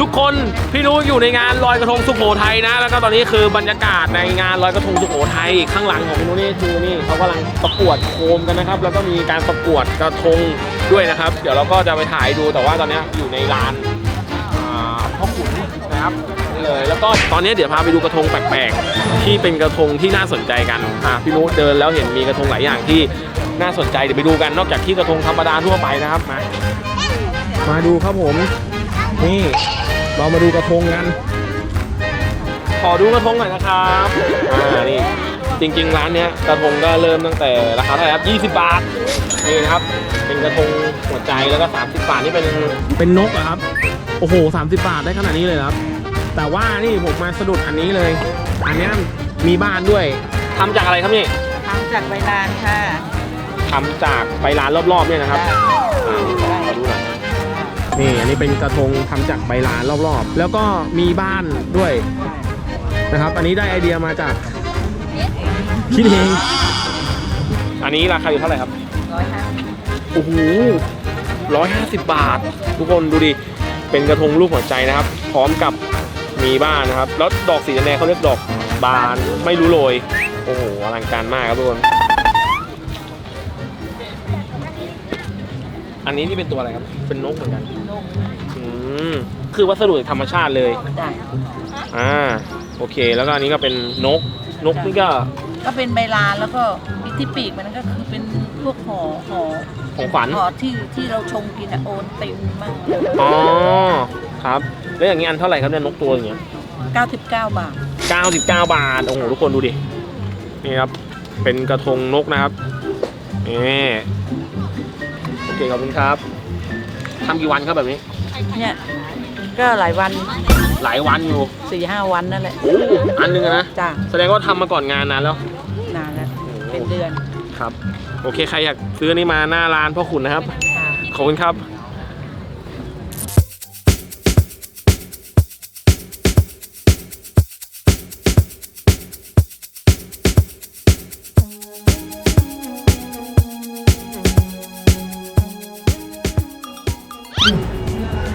ทุกคนพี่นุอยู่ในงานลอยกระทงสุโขทัยนะ แล้วก็ตอนนี้คือบรรยากาศในงานลอยกระทงสุโขทัยข้างหลังของพี่นุนี่คือนี่เขากำลังประกวดโคมกันนะครับ แล้วก็มีการประกวดกระทงด้วยนะครับ เดี๋ยวเราก็จะไปถ่ายดูแต่ว่าตอนนี้อยู่ในลานพ่อขุนนะครับนี่เลย แล้วก็ตอนนี้เดี๋ยวพาไปดูกระทงแปลกๆ ที่เป็นกระทงที่น่าสนใจกันอ่าพี่นุเดินแล้วเห็นมีกระทงหลายอย่างที่น่าสนใจเดี๋ยวไปดูกันนอกจากที่กระทงธรรมดาทั่วไปนะครับมามาดูครับผม นี่เรามาดูกระทงกัน ขอดูกระทงหน่อยนะครับ อ่า นี่ จริง ๆ ร้านเนี้ยกระทงก็เริ่มตั้งแต่ราคาเท่าไหร่ครับ 20 บาท นี่นะครับ เป็นกระทงหัวใจแล้วก็ 30 บาทนี่เป็น เป็นนกเหรอครับ โอ้โห 30 บาทได้ขนาดนี้เลยเหรอครับ แต่ว่านี่ผมมาสะดุดอันนี้เลย อันเนี้ยมีบ้านด้วยทำจากอะไรครับนี่ทำจากใบลานค่ะทำจากใบลานรอบๆเนี่ยนะครับอ่าขอขอดูหน่อย นี่อันนี้เป็นกระทงทำจากใบลานรอบๆ แล้วก็มีบ้านด้วยนะครับ อันนี้ได้ไอเดียมาจากคิดเองอันนี้ราคาอยู่เท่าไหร่ครับร้อยห้าโอ้โหร้อยห้าสิบบาท ทุกคนดูดิเป็นกระทงรูปหัวใจนะครับ พร้อมกับมีบ้านนะครับ แล้วดอกสีแดงๆเขาเรียกดอกบานไม่รู้โรยโอ้โหอลังการมากครับทุกคน อันนี้นี่เป็นตัวอะไรครับ เป็นนกเหมือนกันนกอืมคือวัสดุจากธรรมชาติเลย จ้ะอ่า โอเค แล้วก็อันนี้ก็เป็นนก นกนี่ก็ ก็เป็นใบลานแล้วก็มีที่ปีกมันก็คือเป็นพวกห่อห่อของขวัญ ห่อที่ที่เราชงกินอะโอนเต็มมากอ๋อ ครับ แล้วอย่างนี้อันเท่าไหร่ครับเนี่ยนกตัวอย่างเงี้ย99 บาท 99 บาท โอ้โห ทุกคนดูดิ นี่ครับ เป็นกระทงนกนะครับ นี่โอเคขอบคุณครับทำกี่วันครับแบบนี้ เนี่ยก็หลายวันหลายวันอยู่4ี่ห้าวันนั่นแหละโอ้อันหนึงอะนะ จ้ะแสดงว่าทำมาก่อนงานนานแล้ว นานแล้วโอ้เป็นเดือนครับ โอเค ใครอยากซื้ออนนี่มาหน้าร้านพ่อขุนนะครับ ค่ะ ขอบคุณครับ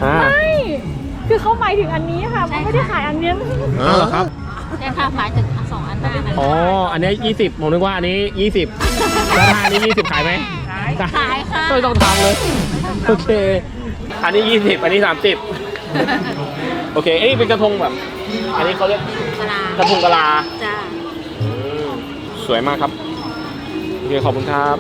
อ่าคือเขาหมายถึงอันนี้ค่ะ มันไม่ได้ขายอันเนี้ยเอาเหรอครับใช่ค่ะหมายถึงสองอันหน้านั้นอ๋อ อันนี้ 20 ผมนึกว่าอันนี้ 20แล้วถ้าอันนี้ 20 ขายไหมขายขายค่ะไม่ต้องทำเลย โอเค อันนี้ 20 อันนี้ 30 โอเคอันนี้เป็นกระทงแบบ อันนี้เขาเรียกกะลากระทงกะลา จ้าอืมสวยมากครับ โอเค ขอบคุณครับ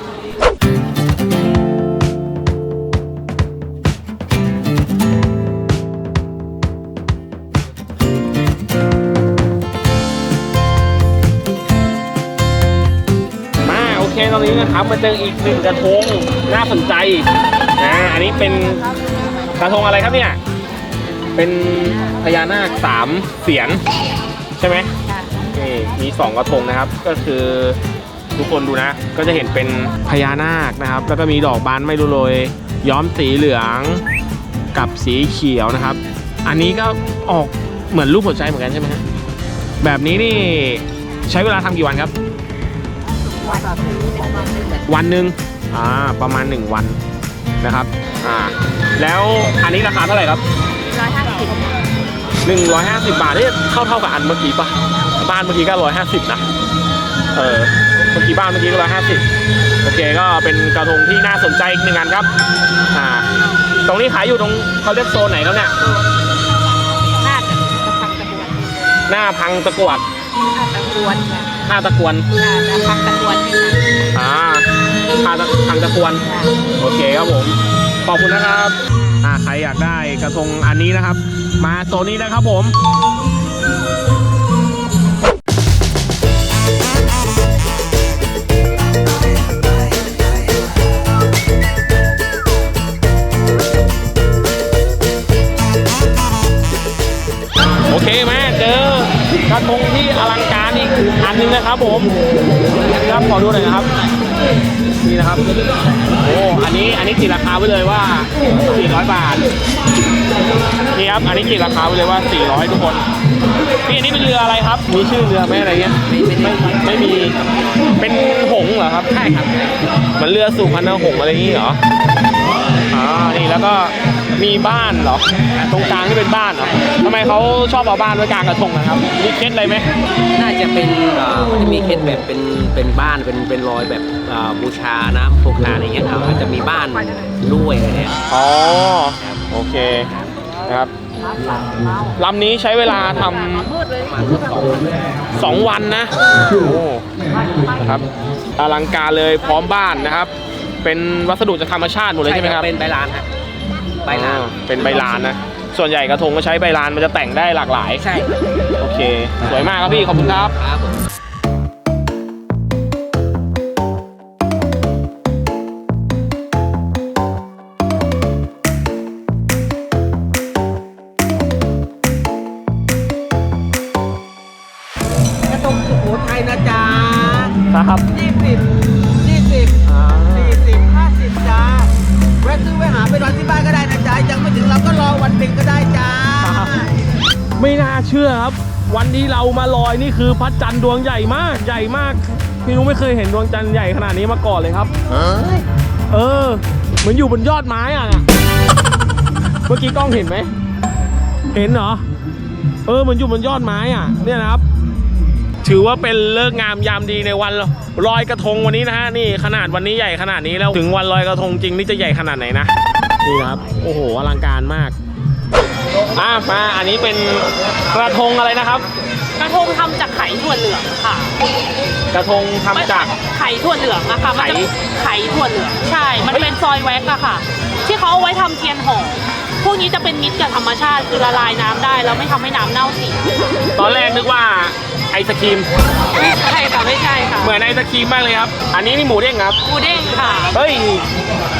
นะครับมาเจออีกหนึ่งกระทงน่าสนใจนะอันนี้เป็นกระทงอะไรครับเนี่ยเป็นพญานาคสามเสียนใช่ไหมนี่มีสองกระทงนะครับ ก็คือทุกคนดูนะ ก็จะเห็นเป็นพญานาคนะครับ แล้วก็มีดอกบานไม่รู้โรยย้อมสีเหลืองกับสีเขียวนะครับ อันนี้ก็ออกเหมือนรูปหัวใจเหมือนกันใช่ไหมฮะแบบนี้นี่ใช้เวลาทำกี่วันครับ วันหนึ่งอ่าประมาณ 1 วันนะครับอ่าแล้วอันนี้ราคาเท่าไหร่ครับ ร้อยห้าสิบ150 บาทนี่เท่าเท่ากับอันเมื่อกี้ปะบ้านเมื่อกี้ก็150นะเออเมื่อกี้บ้านเมื่อกี้ก็150โอเคก็เป็นกระทงที่น่าสนใจอีกหนึ่งอันครับอ่าตรงนี้ขายอยู่ตรงเขาเรียกโซนไหนครับเนี่ยหน้าจะพังตะกรวดหน้าพังตะกวดหน้าตะกรวดท่าตะกวนหน้าจะพังตะกรวดนี่ค่ะ อ่าท่างตะกวนโอเคครับผมขอบคุณนะครับอ่าใครอยากได้กระทงอันนี้นะครับ มาโซนนี้นะครับผมโอเคม่เจอกระทงที่อลังการอีกอันนึงนะครับผมครับขอดูหน่อยนะครับ นี่นะครับโอ้อันนี้อันนี้ติดราคาไว้เลยว่า 400 บาทนี่ครับอันนี้ติดราคาไว้เลยว่า 400 ทุกคนนี่อันนี้เป็นเรืออะไรครับ มีชื่อเรือไหมอะไรเงี้ยไม่ไม่ไม่มีเป็นหงส์เหรอครับใช่ครับมันเรือสู่พันธุ์หงส์อะไรอย่างงี้เหรออ๋อนี่แล้วก็ มีบ้านเหรอ ตรงกลางนี่เป็นบ้านเหรอทำไมเขาชอบเอาบ้านไว้กลางกระทงนะครับ มีเคล็ดอะไรไหม น่าจะเป็นเอ่อมันจะมีเคสแบบเป็นเป็นบ้านเป็นเป็นรอยแบบเอ่อบูชาน้ำโครงการอะไรเงี้ยครับอาจจะมีบ้านด้วยอะไรเนี่ยอ๋อ โอเคนะครับลำนี้ใช้เวลาทำประมาณสักสองสองวันนะโอ้นะครับอลังการเลยพร้อมบ้านนะครับ เป็นวัสดุจากธรรมชาติหมดเลยใช่ไหมครับ เป็นใบลานฮะ ใบลานอ๋อเป็นใบลานนะ ส่วนใหญ่กระทงก็ใช้ใบลานมันจะแต่งได้หลากหลาย ใช่ โอเค สวยมากครับพี่ ขอบคุณครับ ครับผม เชื่อครับ วันที่เรามาลอยนี่คือพระจันทร์ดวงใหญ่มากใหญ่มากพี่นุ้งไม่เคยเห็นดวงจันทร์ใหญ่ขนาดนี้มาก่อนเลยครับ เออ เหมือนอยู่บนยอดไม้อะ เมื่อกี้กล้องเห็นไหม เห็นเหรอ เออเหมือนอยู่บนยอดไม้อะ เนี่ยนะครับ ถือว่าเป็นเลิกษ์งามยามดีในวันลอยกระทงวันนี้นะฮะนี่ขนาดวันนี้ใหญ่ขนาดนี้แล้วถึงวันลอยกระทงจริงนี่จะใหญ่ขนาดไหนนะนี่นะครับ โอ้โหอลังการมาก อะมาอันนี้เป็นกระทงอะไรนะครับ กระทงทำจากไข่ถั่วเหลืองค่ะกระทงทำจาก ไข่ถั่วเหลืองอะค่ะ มันจะไข่ ไข่ถั่วเหลือง ใช่ มันเป็นซอยแว็กอะค่ะ ที่เขาเอาไว้ทำเทียนหอม พวกนี้จะเป็นมิตรกับธรรมชาติ คือละลายน้ำได้แล้วไม่ทำให้น้ำเน่าเสียตอนแรกนึกว่าไอศครีมไม่ใช่ค่ะไม่ใช่ค่ะเหมือนไอศครีมมากเลยครับ อันนี้นี่หมูเด้งครับปูเด้งค่ะ เฮ้ย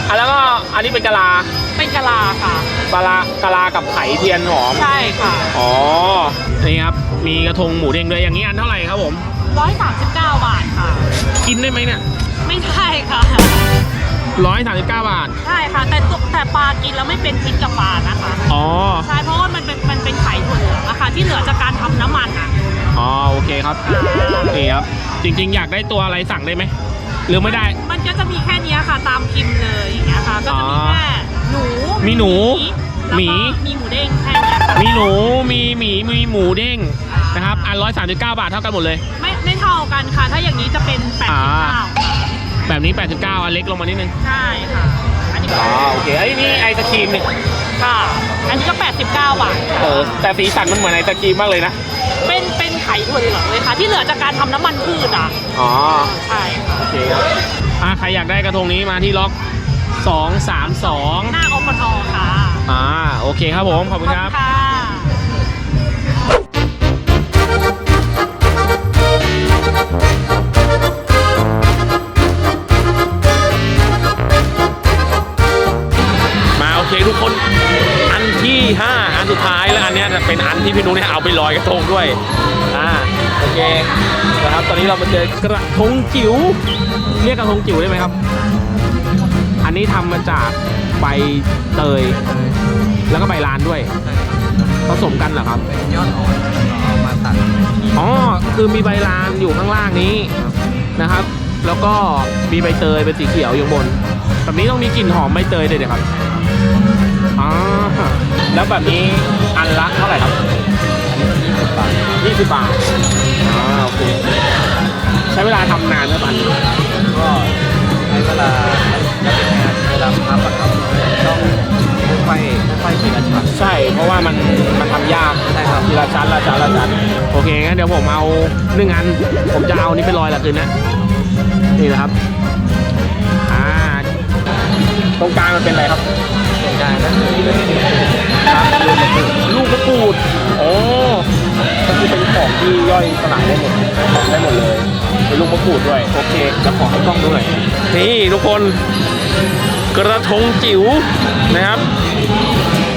อะแล้วก็อันนี้เป็นกะลา เป็นกะลาค่ะกะลากะลากับไข่เทียนหอม ใช่ค่ะ อ๋อ นี่ครับ มีกระทงหมูเด้งด้วย อย่างนี้อันเท่าไหร่ครับผม 139 บาทค่ะ กินได้ไหมเนี่ยไม่ใช่ค่ะ ร้อยสามสิบเก้าบาท ใช่ค่ะ แต่ตัวแต่ปลากินแล้วไม่เป็นพิษกับปลานะคะ อ๋อ ใช่เพราะว่ามันเป็นมันเป็นไข่ถั่วเหลืองอะค่ะ ที่เหลือจากการทำน้ำมันอะอ๋อ โอเคครับ นี่ครับ จริง ๆ อยากได้ตัวอะไรสั่งได้ไหม หรือไม่ได้ มันก็จะมีแค่เนี้ยค่ะ ตามพิมพ์เลยอย่างเงี้ยค่ะ ก็จะมีแค่ หนูมีหนูแล้วหมีก็มีหมูเด้งแค่เนี้ยค่ะมีหนู มีหมี มีหมูเด้งนะครับ อันร้อยสามสิบเก้าบาทเท่ากันหมดเลย ไม่ไม่เท่ากันค่ะ ถ้าอย่างนี้จะเป็นแปดอ่า สิบเก้าแบบนี้ 89อันเล็กลงมานิดนึงใช่ค่ะ อันนี้อ๋อโอเคไอ้ยนี่ไอศครีมนี่ค่ะ อันนี้ก็89บาทเออแต่สีสันมันเหมือนไอศครีมมากเลยนะ เป็นเป็นไข่ถั่วเหลืองเลยค่ะ ที่เหลือจากการทำน้ำมันพืชอะอ๋อ ใช่ค่ะโอเคครับอ่าใครอยากได้กระทงนี้มาที่ล็อก232 หน้าอปทค่ะอ่าโอเคครับผม ขอบคุณครับค่ะมาโอเคทุกคนอันที่ 5 อันสุดท้ายแล้วอันเนี้ยจะเป็นอันที่พี่นุ้ยเนี่ยเอาไปลอยกระทงด้วยอ่าโอเคนะครับตอนนี้เรามาเจอกระทงจิ๋วเรียกกระทงจิ๋วได้ไหมครับ อันนี้ทำมาจากใบเตย แล้วก็ใบลานด้วย ผสมกันเหรอครับ เป็นยอดอ่อนเอามาตัดอ๋อ คือมีใบลานอยู่ข้างล่างนี้นะครับ แล้วก็มีใบเตยเป็นสีเขียวอยู่บน แบบนี้ต้องมีกลิ่นหอมใบเตยด้วยเดี๋ยวครับอ๋อแล้วแบบนี้อันละเท่าไหร่ครับ20บาทอ๋อโอเคใช้เวลาทำนานไหมปันก็ใช้เวลาเวลาพับอะครับต้องค่อยๆค่อยๆทีละชั้น ใช่ เพราะว่ามันมันทำยากใช่ครับ ทีละชั้นละชั้นละชั้นโอเคงั้นเดี๋ยวผมเอาหนึ่งอัน ผมจะเอานี้ไปลอยละคืนนะนี่นะครับอ่าตรงกลางมันเป็นอะไรครับได้ก็คือลูกมะกรูดโอ้ก็คือเป็นของที่ย่อยสลายได้หมดได้หมดเลย เป็นลูกมะกรูดด้วย โอเคจะขอให้กล้องดูหน่อยนี่ทุกคน กระทงจิ๋วนะครับ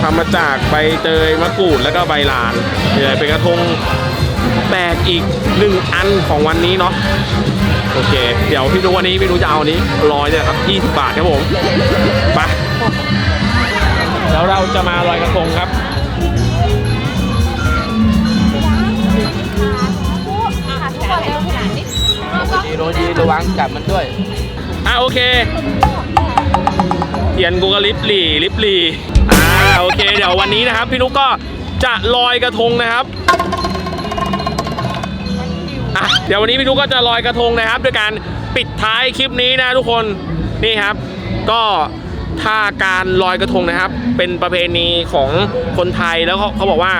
ทำมาจากใบเตยมะกรูดแล้วก็ใบลานเนี่ยเป็นกระทงแปลกอีกหนึ่งอันของวันนี้เนาะโอเค เดี๋ยวพี่นุวันนี้พี่นุจะเอาอันนี้ร้อยเนี่ยครับ 20 บาทครับผมไปแล้วเราจะมาลอยกระทงครับ โรดีระวังจับมันด้วย อะโอเคเทียนกูก็ลิบหลีลิบหลีอ่าโอเค เดี๋ยววันนี้นะครับ พี่นุกก็จะลอยกระทงนะครับอะเดี๋ยววันนี้พี่นุกก็จะลอยกระทงนะครับด้วยการปิดท้ายคลิปนี้นะทุกคนนี่ครับ ก็ถ้าการลอยกระทงนะครับ เป็นประเพณีของคนไทยแล้วเขาเขาบอกว่า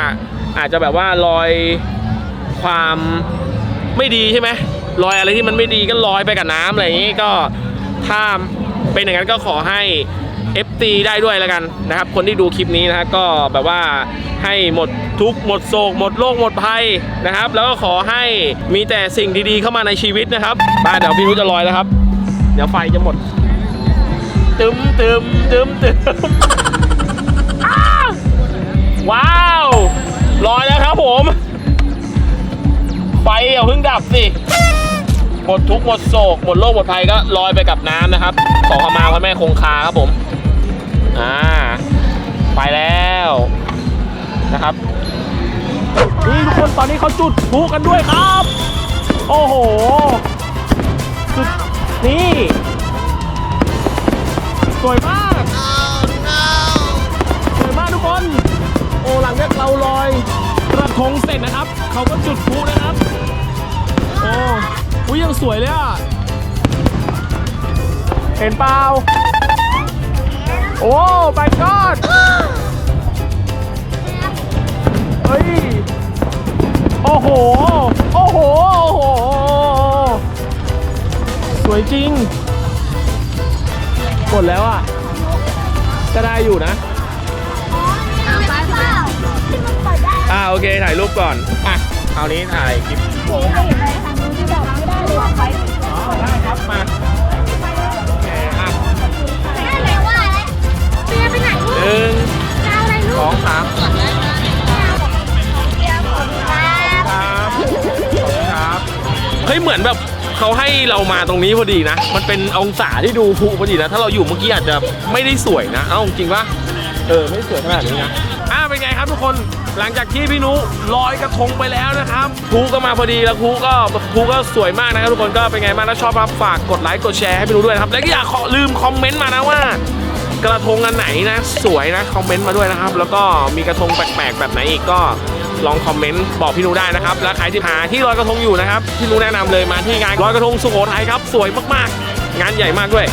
อาจจะแบบว่าลอยความไม่ดีใช่ไหม ลอยอะไรที่มันไม่ดีก็ลอยไปกับน้ำอะไรอย่างนี้ก็ถ้าเป็นอย่างนั้นก็ขอให้ FT ได้ด้วยแล้วกันนะครับ คนที่ดูคลิปนี้นะครับก็แบบว่าให้หมดทุกข์หมดโศกหมดโรคหมดภัยนะครับ แล้วก็ขอให้มีแต่สิ่งดีๆเข้ามาในชีวิตนะครับมาเดี๋ยวพี่นุ้จะลอยแล้วครับ เดี๋ยวไฟจะหมด ตึมตึมตึมตึมอ้าวว้าวลอยแล้วครับผม ไฟอย่าเพิ่งดับสิ มดทุกข์หมดโศกหมดโรคหมดภัยก็ลอยไปกับน้ำนะครับ ขอขมาพระแม่คงคาครับผม อ่า ไปแล้วนะครับนี่ทุกคนตอนนี้เขาจุดพลุกันด้วยครับ โอ้โหจุดนี่ สวยมากสวยมากทุกคน โอ้หลังจากเราลอยกระทงเสร็จนะครับ เขาก็จุดพลุนะครับ โอ้ อุ้ยยังสวยเลยอะ เห็นเปล่า โอ้ไปกอดเฮ้ย โอ้โห โอ้โห โอ้โห สวยจริงหมดแล้วอะก็ได้อยู่นะอ่าโอเค ถ่ายรูปก่อน อะครานี้ถ่ายคลิปอ๋อ ได้ครับมาโอเคอะหนึ่งสองสามครับครับเฮ้ยเหมือนแบบเขาให้เรามาตรงนี้พอดีนะ มันเป็นองศาที่ดูพุพอดีนะ ถ้าเราอยู่เมื่อกี้อาจจะไม่ได้สวยนะ เอ้าจริงปะเออไม่ได้สวยขนาดนี้นะอ่าเป็นไงครับทุกคน หลังจากที่พี่นุลอยกระทงไปแล้วนะครับพุก็มาพอดีแล้วพุก็พุก็สวยมากนะครับทุกคนก็เป็นไงบ้างถ้าชอบครับฝากกดไลค์กดแชร์ให้พี่นุด้วยนะครับและก็อย่าลืมคอมเมนต์มานะว่ากระทงอันไหนนะสวยนะคอมเมนต์มาด้วยนะครับ แล้วก็มีกระทงแปลกๆ แบบไหนอีกก็ลองคอมเมนต์บอกพี่นุได้นะครับ และใครที่หาที่ลอยกระทงอยู่นะครับพี่นุแนะนำเลยมาที่งานลอยกระทงสุโขทัยครับ สวยมากๆ งานใหญ่มากด้วย